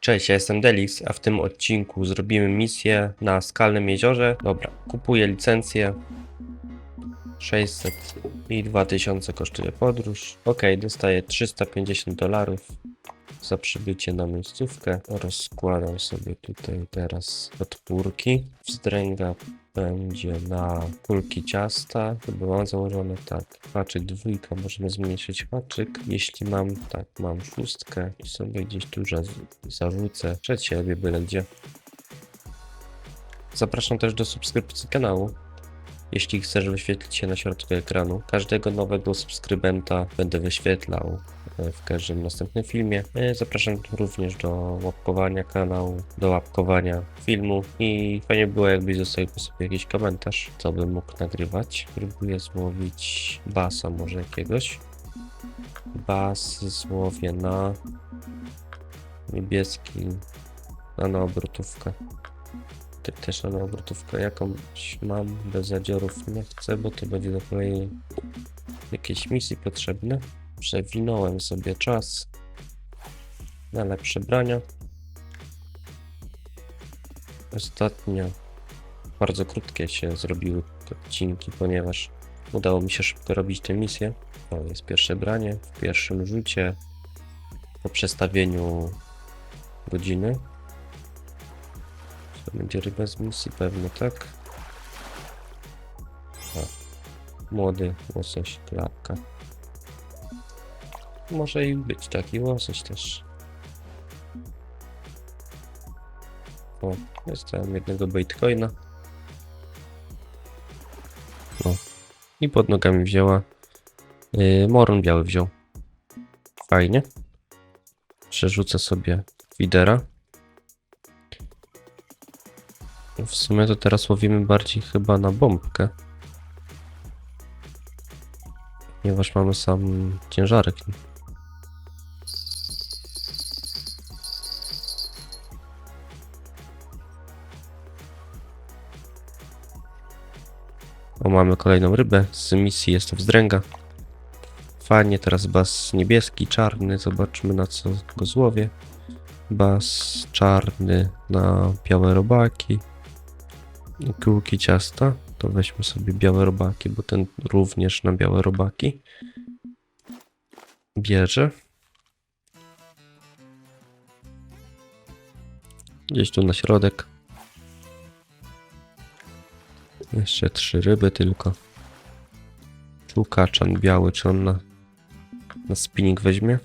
Cześć, ja jestem Delix, a w tym odcinku zrobimy misję na skalnym jeziorze. Dobra, kupuję licencję. 600 i 2000 kosztuje podróż. Ok, dostaję 350 dolarów za przybycie na miejscówkę. Rozkładam sobie tutaj teraz podpórki. Wzdręga będzie na kulki ciasta. Chyba mam założone tak. Haczyk dwójka, możemy zmniejszyć haczyk. Jeśli mam, tak, mam szóstkę i sobie gdzieś tu za- zarzucę siebie, byle gdzie. Zapraszam też do subskrypcji kanału. Jeśli chcesz wyświetlić się na środku ekranu, każdego nowego subskrybenta będę wyświetlał e, w każdym następnym filmie. E, Zapraszam również do łapkowania kanału, do łapkowania filmu i fajnie było jakbyś zostawił sobie jakiś komentarz, co bym mógł nagrywać. Próbuję złowić basa może jakiegoś. Bas złowię na niebieski, a na obrotówkę. Na obrotówkę jakąś mam bez zadziorów nie chcę, bo to będzie do kolei jakiejś misji potrzebne. Przewinąłem sobie czas na lepsze brania. Ostatnio bardzo krótkie się zrobiły odcinki, ponieważ udało mi się szybko robić tę misję. O, jest pierwsze branie w pierwszym rzucie po przestawieniu godziny. To będzie ryba z misji pewnie, tak? O, młody łosoś, klapka. Może i być taki łosoś też. O, tam jednego bitcoina. No. I pod nogami wzięła. Yy, moron biały wziął. Fajnie. Przerzucę sobie widera. W sumie to teraz łowimy bardziej chyba na bombkę. Ponieważ mamy sam ciężarek. O, mamy kolejną rybę. Z misji jest to wzdręga. Fajnie, teraz bas niebieski, czarny. Zobaczmy na co go złowię. Bas czarny na białe robaki. Kółki ciasta. To weźmy sobie białe robaki, bo ten również na białe robaki bierze. Gdzieś tu na środek. Jeszcze trzy ryby tylko. Tu kaczan biały, czy on na, na spinning weźmie?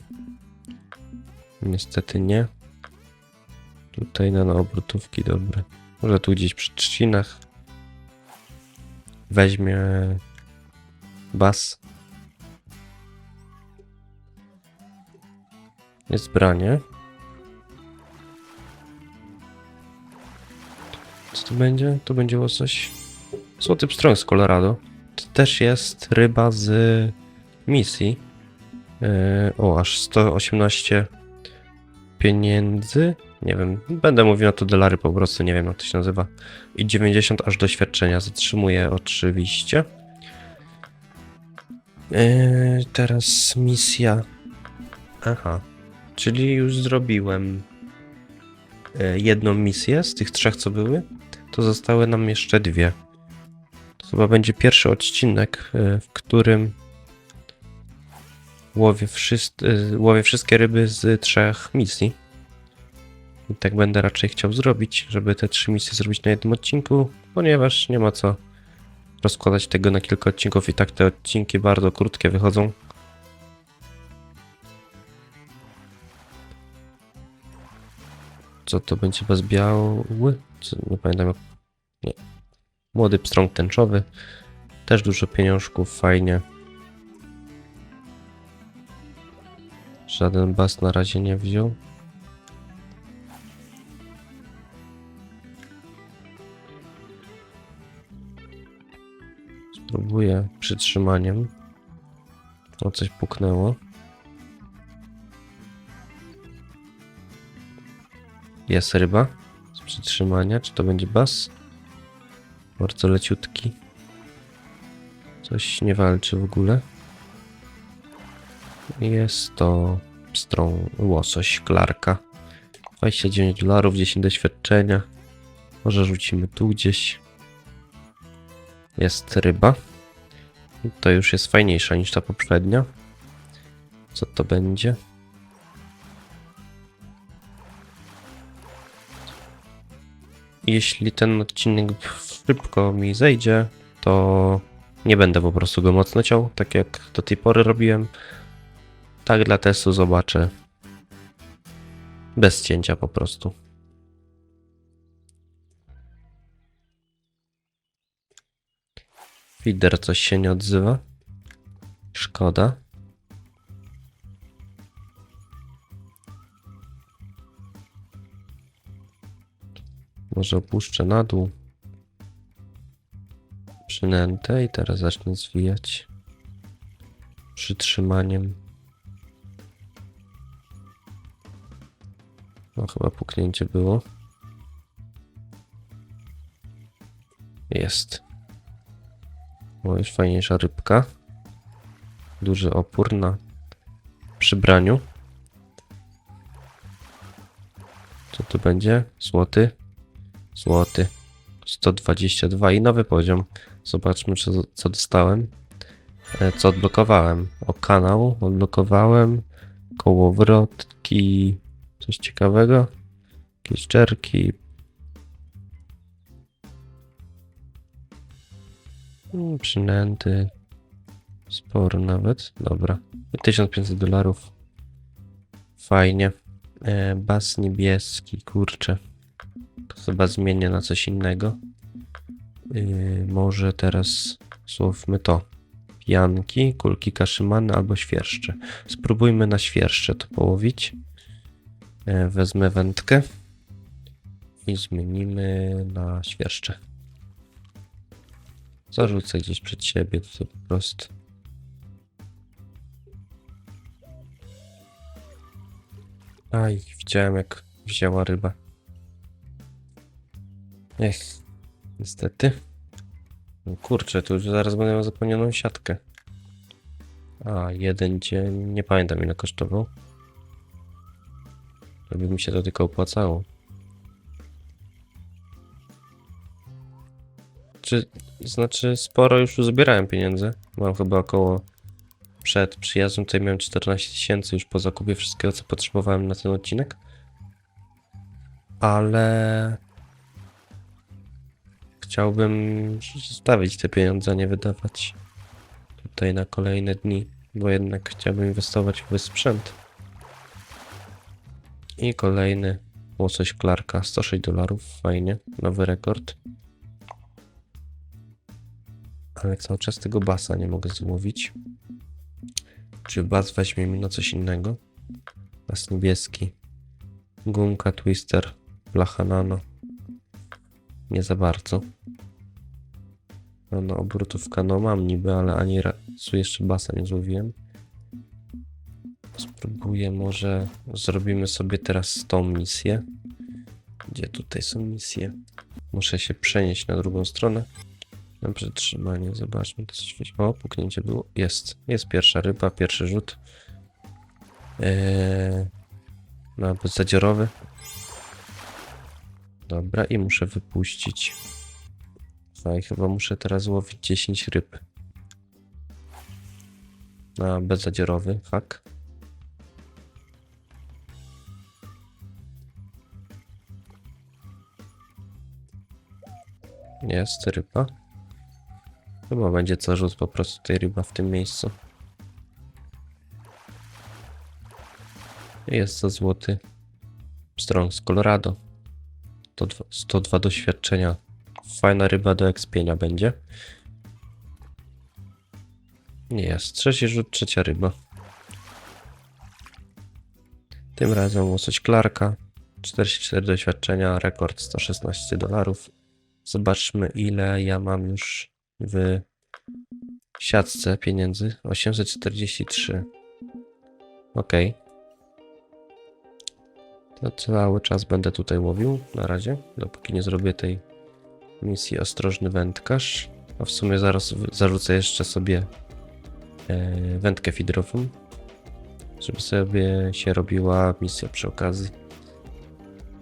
Niestety nie. Tutaj na, na obrotówki, dobre. Może tu gdzieś przy trzcinach. Weźmie bas. Jest branie. Co to będzie? To będzie łosoś. Złoty pstrąg z Colorado. To też jest ryba z misji. Yy, o, aż 118 pieniędzy. Nie wiem, będę mówił na to dolary po prostu, nie wiem jak to się nazywa. I 90 aż doświadczenia. Zatrzymuję oczywiście. Yy, teraz misja. Aha, czyli już zrobiłem yy, jedną misję z tych trzech, co były. To zostały nam jeszcze dwie. To chyba będzie pierwszy odcinek, yy, w którym łowię, wszyscy, łowię wszystkie ryby z trzech misji. I tak będę raczej chciał zrobić, żeby te trzy misje zrobić na jednym odcinku, ponieważ nie ma co rozkładać tego na kilka odcinków i tak te odcinki bardzo krótkie wychodzą. Co to będzie bez biały? Co, nie pamiętam jak... Nie. Młody pstrąg tęczowy. Też dużo pieniążków, fajnie. Żaden bas na razie nie wziął. Spróbuję przytrzymaniem. O, coś puknęło. Jest ryba z przytrzymania. Czy to będzie bas? Bardzo leciutki. Coś nie walczy w ogóle. Jest to pstrą łosoś, klarka. 29 dolarów, 10 doświadczenia. Może rzucimy tu gdzieś. Jest ryba. To już jest fajniejsza niż ta poprzednia. Co to będzie? Jeśli ten odcinek szybko mi zejdzie, to nie będę po prostu go mocno ciął, tak jak do tej pory robiłem. Tak dla testu zobaczę. Bez cięcia po prostu. Feeder coś się nie odzywa. Szkoda. Może opuszczę na dół. Przynętę i teraz zacznę zwijać. Przytrzymaniem. No chyba puknięcie było. Jest. O, już fajniejsza rybka. Duży opór na przybraniu. Co tu będzie? Złoty. Złoty. 122 i nowy poziom. Zobaczmy, co, co dostałem. E, Co odblokowałem. O kanał odblokowałem. Kołowrotki. Coś ciekawego. Jakieś czerki. Przynęty. Sporo nawet. Dobra. 1500 dolarów. Fajnie. E, bas niebieski, kurczę. To chyba zmienię na coś innego. Yy, może teraz słowmy to. Pianki, kulki kaszymany albo świerszcze. Spróbujmy na świerszcze to połowić. E, wezmę wędkę i zmienimy na świerszcze. Zarzucę gdzieś przed siebie to po prostu. Aj, widziałem jak wzięła ryba. Ech, niestety. No kurczę, tu już zaraz będę miał zapełnioną siatkę. A, jeden dzień, nie pamiętam ile kosztował. Żeby mi się to tylko opłacało. Czy, znaczy sporo już uzbierałem pieniędzy. Mam chyba około przed przyjazdem tutaj miałem 14 tysięcy już po zakupie wszystkiego co potrzebowałem na ten odcinek. Ale chciałbym zostawić te pieniądze, nie wydawać tutaj na kolejne dni, bo jednak chciałbym inwestować w sprzęt. I kolejny łosoś Clarka, 106 dolarów, fajnie, nowy rekord. Ale cały czas tego basa nie mogę złowić. Czy bas weźmie mi na coś innego? Bas niebieski. Gumka, twister, blacha nano. Nie za bardzo. No, no obrotówka no mam niby, ale ani razu jeszcze basa nie złowiłem. Spróbuję może zrobimy sobie teraz tą misję. Gdzie tutaj są misje? Muszę się przenieść na drugą stronę. Na przetrzymanie, zobaczmy. To coś... O, puknięcie było. Jest. Jest pierwsza ryba, pierwszy rzut. Eee... No, zadziorowy. Dobra, i muszę wypuścić. No chyba muszę teraz złowić 10 ryb. Na bezzadziorowy, hak. Jest ryba. Chyba będzie co rzut po prostu tej ryba w tym miejscu. Jest to złoty strong z Colorado. 102, 102 doświadczenia. Fajna ryba do ekspienia będzie. Nie jest. Trzeci rzut, trzecia ryba. Tym razem łosoś Clarka. 44 doświadczenia, rekord 116 dolarów. Zobaczmy ile ja mam już w siatce pieniędzy. 843. Ok. To cały czas będę tutaj łowił na razie, dopóki nie zrobię tej misji Ostrożny Wędkarz. A w sumie zaraz zarzucę jeszcze sobie e, wędkę feederową, żeby sobie się robiła misja przy okazji.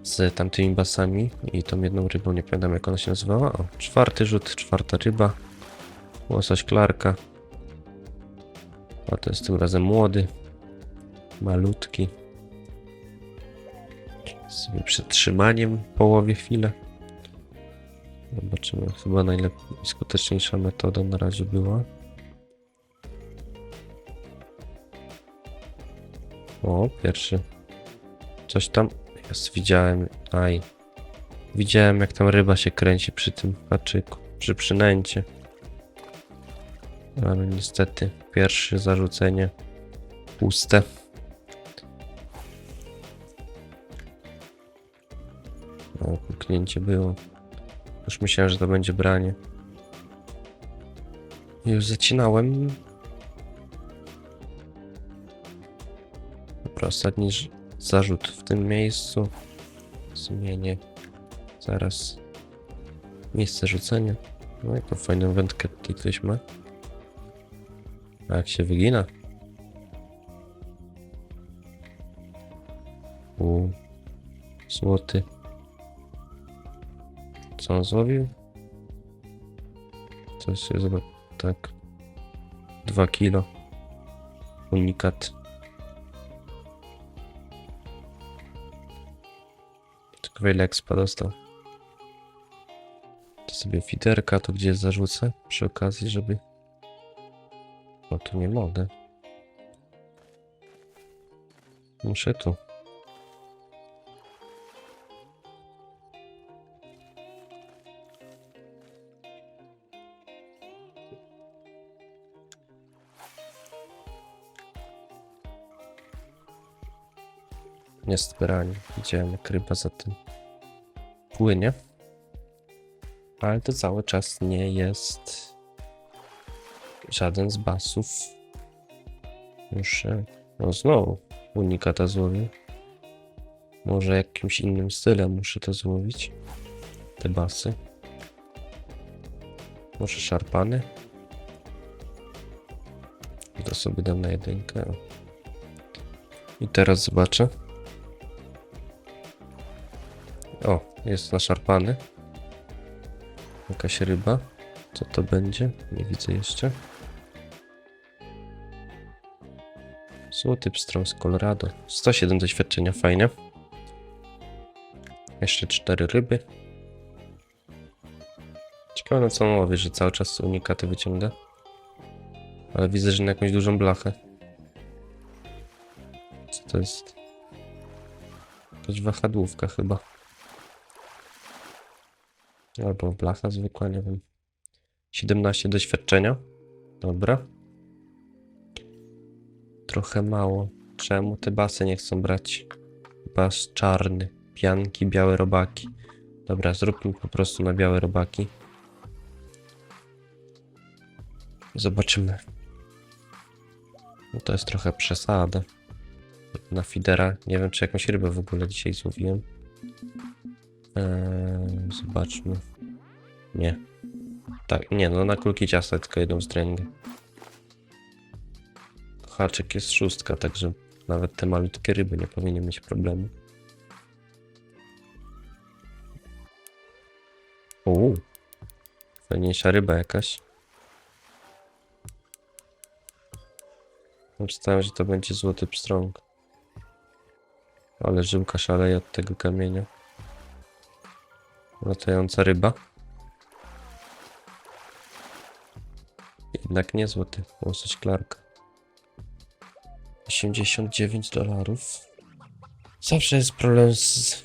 z tamtymi basami i tą jedną rybą, nie pamiętam jak ona się nazywała. O, czwarty rzut, czwarta ryba. Łosoś klarka. A to jest tym razem młody. Malutki. Sobie przetrzymaniem połowie chwilę. Zobaczymy. Chyba najlepiej, skuteczniejsza metoda na razie była. O, pierwszy. Coś tam jest, widziałem. Aj. Widziałem jak tam ryba się kręci przy tym haczyku, przy przynęcie. Ale niestety pierwsze zarzucenie puste. O, puknięcie było. Już myślałem, że to będzie branie. Już zacinałem. Ostatni zarzut w tym miejscu. Zmienię zaraz miejsce rzucenia. No jaką fajną wędkę tutaj ktoś ma. A jak się wygina. U złoty. Co on złowił? Coś się zobacz. Tak. Dwa kilo. Unikat. Tylko ile expa dostał. To sobie fiderka, to gdzie zarzucę przy okazji, żeby... No tu nie mogę. Muszę tu. Jest branie. Widziałem jak ryba za tym płynie. Ale to cały czas nie jest żaden z basów. Muszę. No znowu unikata złowię. Może jakimś innym stylem muszę to złowić. Te basy. Może szarpany. To sobie dam na jedynkę. I teraz zobaczę. O, jest naszarpany. Jakaś ryba. Co to będzie? Nie widzę jeszcze. Złoty pstrąg Colorado. 107 doświadczenia, fajnie. Jeszcze 4 ryby. Ciekawe na co on łowi, że cały czas unikaty wyciąga. Ale widzę, że na jakąś dużą blachę. Co to jest? Jakaś wahadłówka chyba. Albo blacha zwykła, nie wiem. 17 doświadczenia. Dobra. Trochę mało. Czemu te basy nie chcą brać? Bas czarny. Pianki, białe robaki. Dobra, zróbmy po prostu na białe robaki. Zobaczymy. No to jest trochę przesada. Na fidera. Nie wiem, czy jakąś rybę w ogóle dzisiaj złowiłem. Eee, zobaczmy. Nie. Tak, nie, no na kulki ciasta tylko jedną zdręgę. Haczyk jest szóstka, także nawet te malutkie ryby nie powinny mieć problemu. Uuu. Fajniejsza ryba jakaś. Myślałem, że to będzie złoty pstrąg. Ale żyłka szaleje od tego kamienia. Latająca ryba. Jednak nie złoty, łosoś klarka. 89 dolarów. Zawsze jest problem z,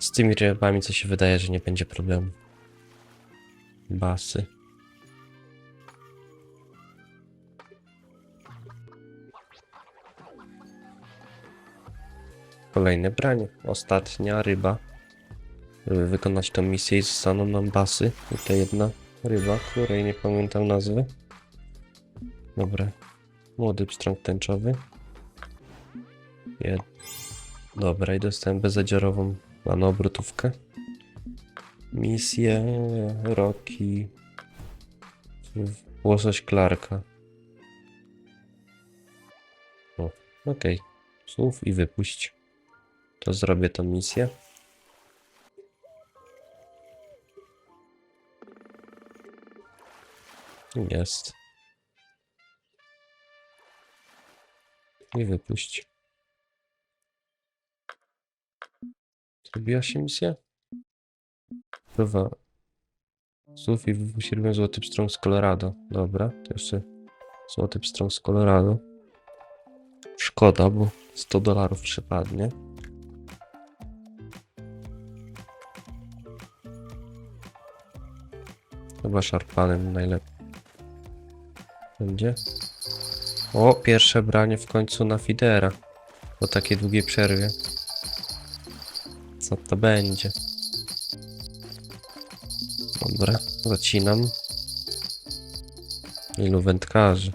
z tymi rybami, co się wydaje, że nie będzie problemu. Basy. Kolejne branie. Ostatnia ryba. Żeby wykonać tą misję i zostaną nam basy. I to jedna ryba, której nie pamiętam nazwy. Dobra. Młody pstrąg tęczowy. Jed... Dobra, i dostałem bezadziorową nanobrutówkę. Misję Roki. Łosoś Klarka. O, okej. Słów i wypuść. to zrobię tą misję. Jest. Nie wypuść. Zrobiła się misja? Próba. Sufi wypuściłem złoty pstrąg z Colorado. Dobra, to jeszcze złoty pstrąg z Colorado. Szkoda, bo 100 dolarów przypadnie. Chyba szarpanem najlepiej. Będzie. O, pierwsze branie w końcu na Fidera. Po takiej długiej przerwie. Co to będzie? Dobra, zacinam. Ilu wędkarzy?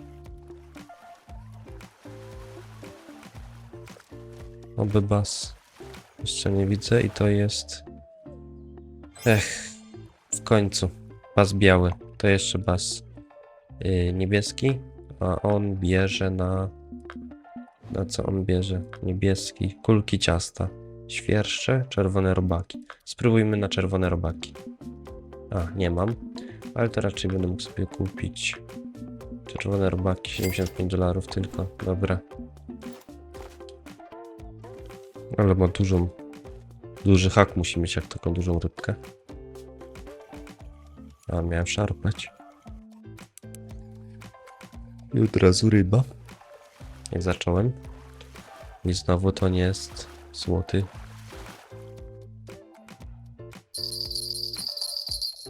Oby bas. Jeszcze nie widzę i to jest... Ech, w końcu. Bas biały. To jeszcze bas yy, niebieski, a on bierze na... Na co on bierze? Niebieski. Kulki ciasta. Świerszcze, czerwone robaki. Spróbujmy na czerwone robaki. A, nie mam. Ale to raczej będę mógł sobie kupić. Czerwone robaki, 75 dolarów tylko. Dobra. Ale ma dużą... Duży hak musi mieć jak taką dużą rybkę. A, miałem szarpać. I od razu ryba. Jak zacząłem. I znowu to nie jest złoty.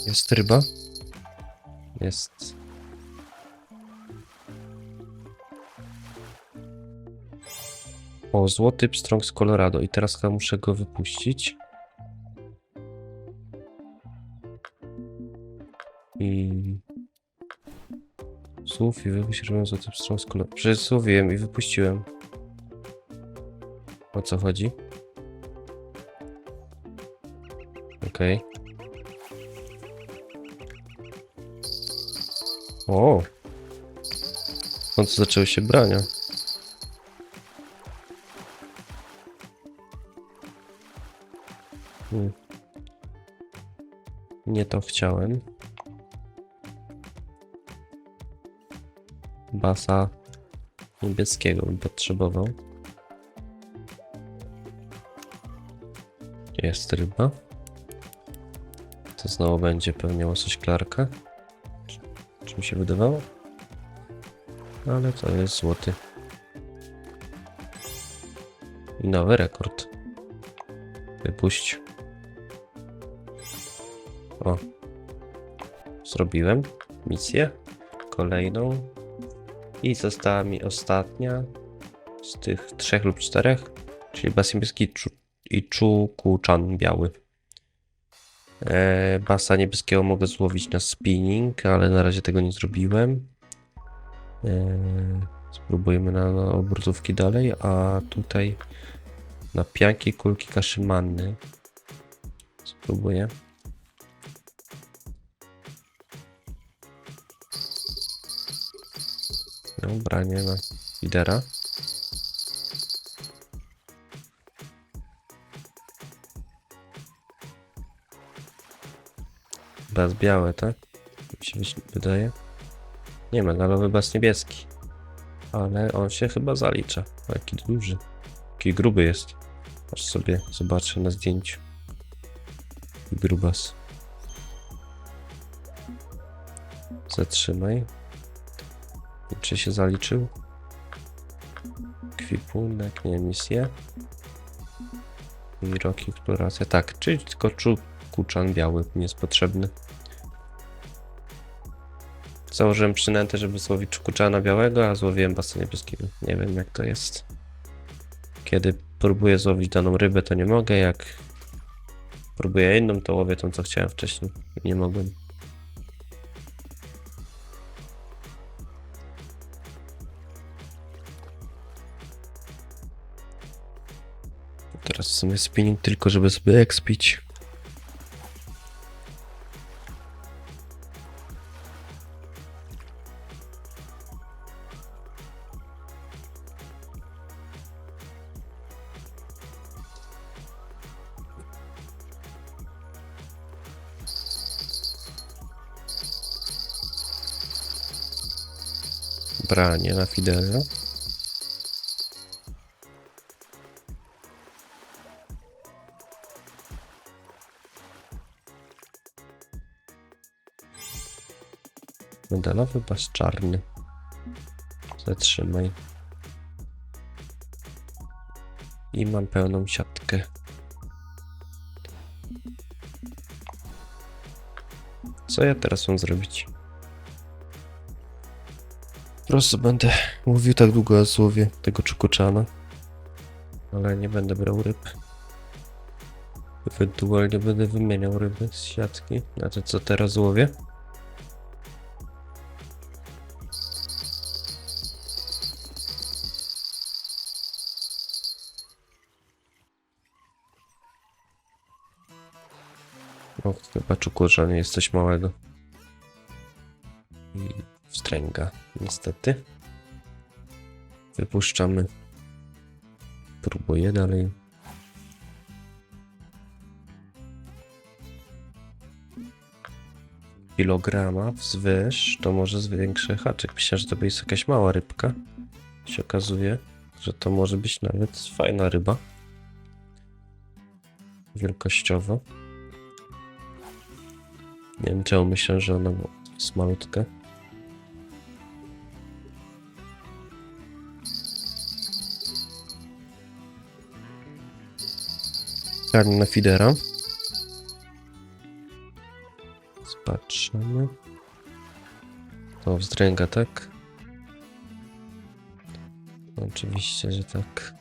Jest ryba? Jest. O, złoty pstrąg z Colorado. I teraz chyba muszę go wypuścić. I... Słów i wypuściłem złoty pstrąg z Colorado. Przecież słowiłem i wypuściłem. O co chodzi? Okej. O! W końcu zaczęły się brania. Hmm. Nie to chciałem. Basa niebieskiego bym potrzebował. Jest ryba. To znowu będzie pewnie łosoś klarka. Czy mi się wydawało? Ale to jest złoty. I nowy rekord. Wypuść. O. Zrobiłem misję. Kolejną. I została mi ostatnia z tych trzech lub czterech. Czyli bas niebieski i czukuczan biały. E, basa niebieskiego mogę złowić na spinning, ale na razie tego nie zrobiłem. E, spróbujemy na, na obrotówki dalej, a tutaj na pianki, kulki, kaszymanny. Spróbuję. No, branie na lidera. Bas białe, tak? Mi się wydaje. Nie, medalowy bas niebieski. Ale on się chyba zalicza. O, jaki duży. Jaki gruby jest. Aż sobie zobaczę na zdjęciu. Grubas. Zatrzymaj. Czy się zaliczył? Kwipunek, nie misję. I roki eksploracja. Tak, czyli tylko kuczan biały jest potrzebny. Założyłem przynętę, żeby złowić kuczana białego, a złowiłem basa niebieskiego. Nie wiem jak to jest. Kiedy próbuję złowić daną rybę, to nie mogę. Jak próbuję inną, to łowię tą, co chciałem wcześniej. Nie mogłem. sumie spinning tylko, żeby sobie expić. Branie na Fidela. Medalowy bas czarny. Zatrzymaj. I mam pełną siatkę. Co ja teraz mam zrobić? Po prostu będę mówił tak długo o słowie tego czukuczana. Ale nie będę brał ryb. Ewentualnie będę wymieniał ryby z siatki na to, co teraz łowię. O, chyba czukurzan jest coś małego. I wstręga, niestety. Wypuszczamy. Próbuję dalej. Kilograma wzwyż to może zwiększy haczyk. Myślę, że to jest jakaś mała rybka. Się okazuje, że to może być nawet fajna ryba. Wielkościowo. Nie wiem czemu myślę, że ona jest malutka. Karny na fidera. Zobaczymy. To wzdręga, tak? Oczywiście, że tak.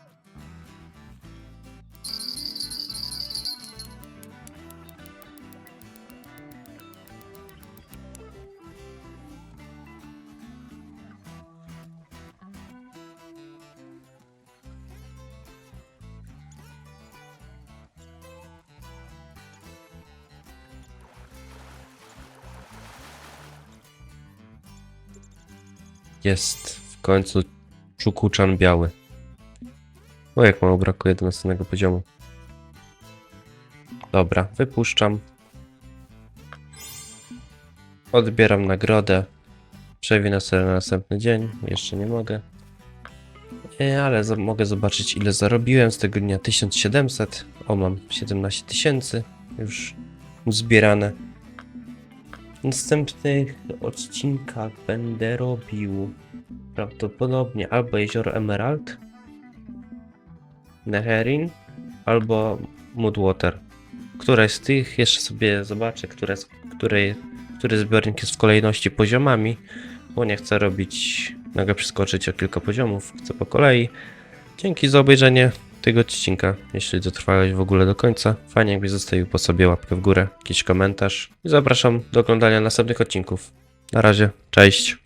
Jest w końcu czukuczan biały. O, jak mało brakuje do następnego poziomu. Dobra, wypuszczam. Odbieram nagrodę. Przewinę sobie na następny dzień. Jeszcze nie mogę. E, Ale mogę zobaczyć ile zarobiłem z tego dnia 1700. O, mam 17 tysięcy już zbierane. W następnych odcinkach będę robił prawdopodobnie albo jezioro Emerald, Neherin, albo Mudwater. Któreś z tych jeszcze sobie zobaczę, które, które, który zbiornik jest w kolejności poziomami, bo nie chcę robić, nagle przeskoczyć o kilka poziomów, chcę po kolei. Dzięki za obejrzenie tego odcinka, jeśli dotrwałeś w ogóle do końca. Fajnie jakbyś zostawił po sobie łapkę w górę, jakiś komentarz i zapraszam do oglądania następnych odcinków. Na razie, cześć!